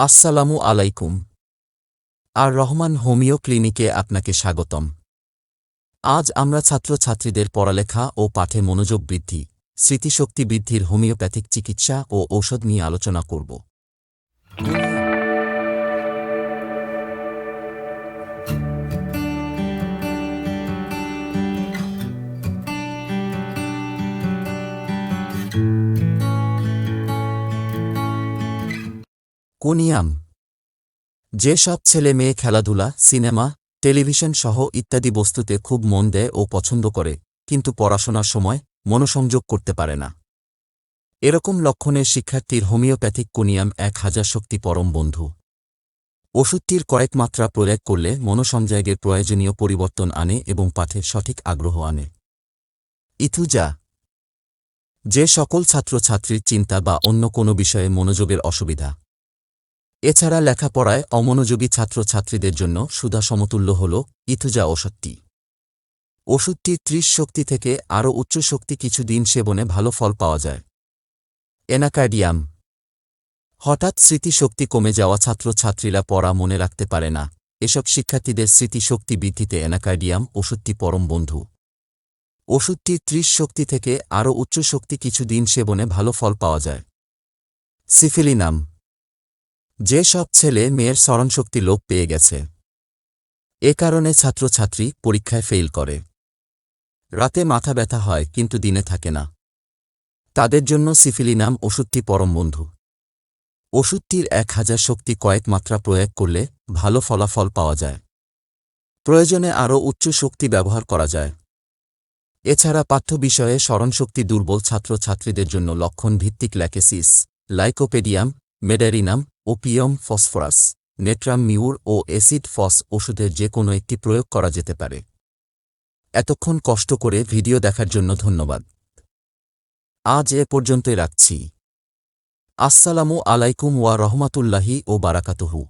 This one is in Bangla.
আসসালামু আলাইকুম। আর রহমান হোমিও ক্লিনিকে আপনাকে স্বাগতম। আজ আমরা ছাত্রছাত্রীদের পড়ালেখা ও পাঠে মনোযোগ বৃদ্ধি, স্মৃতিশক্তি বৃদ্ধির হোমিওপ্যাথিক চিকিৎসা ও ঔষধ নিয়ে আলোচনা করব। কোনিয়াম। যেসব ছেলে মেয়ে খেলাধুলা, সিনেমা, টেলিভিশন সহ ইত্যাদি বস্তুতে খুব মন দেয় ও পছন্দ করে, কিন্তু পড়াশোনার সময় মনোসংযোগ করতে পারে না। এরকম লক্ষণের শিক্ষার্থীর হোমিওপ্যাথিক কোনিয়াম এক হাজার শক্তি পরম বন্ধু। ওষুধটির কয়েক মাত্রা প্রয়োগ করলে মনোসংযোগের প্রয়োজনীয় পরিবর্তন আনে এবং পাঠে সঠিক আগ্রহ আনে। ইথুজা। যে সকল ছাত্রছাত্রীর চিন্তা বা অন্য কোনো বিষয়ে মনোযোগের অসুবিধা এছাড়া লেখাপড়ায় অমনোযোগী ছাত্রছাত্রীদের জন্য সুধা সমতুল্য হল ইথুজা ওষুধটি। ওষুধটি ত্রিশ শক্তি থেকে আরও উচ্চ শক্তি কিছুদিন সেবনে ভালো ফল পাওয়া যায়। এনাকার্ডিয়াম। হঠাৎ স্মৃতিশক্তি কমে যাওয়া ছাত্রছাত্রীরা পড়া মনে রাখতে পারে না। এসব শিক্ষার্থীদের স্মৃতিশক্তি বৃদ্ধিতে এনাকার্ডিয়াম ওষুধটি পরম বন্ধু। ওষুধটি ত্রিশ শক্তি থেকে আরও উচ্চ শক্তি কিছুদিন সেবনে ভালো ফল পাওয়া যায়। সিফিলিনাম। যে সব ছেলে মেয়ের স্মরণশক্তি লোপ পেয়ে গেছে। এ কারণে ছাত্রছাত্রী পরীক্ষায় ফেইল করে। রাতে মাথা ব্যথা হয়, কিন্তু দিনে থাকে না। তাদের জন্য সিফিলিনাম ওষুধটি পরম বন্ধু। ওষুধটির এক হাজার শক্তি কয়েক মাত্রা প্রয়োগ করলে ভালো ফলাফল পাওয়া যায়। প্রয়োজনে আরও উচ্চ শক্তি ব্যবহার করা যায়। এছাড়া পাঠ্য বিষয়ে স্মরণশক্তি দুর্বল ছাত্রছাত্রীদের জন্য লক্ষণ ভিত্তিক Lachesis, Lycopodium, Medorrhinum opium phosphorus, natrum mur ও অ্যাসিড ফস ওষুধের যে কোনো একটি প্রয়োগ করা যেতে পারে। এতক্ষণ কষ্ট করে ভিডিও দেখার জন্য ধন্যবাদ। আজ এ পর্যন্তই রাখছি। আসসালামু আলাইকুম ওয়া রহমাতুল্লাহি ও বারাকাতুহু।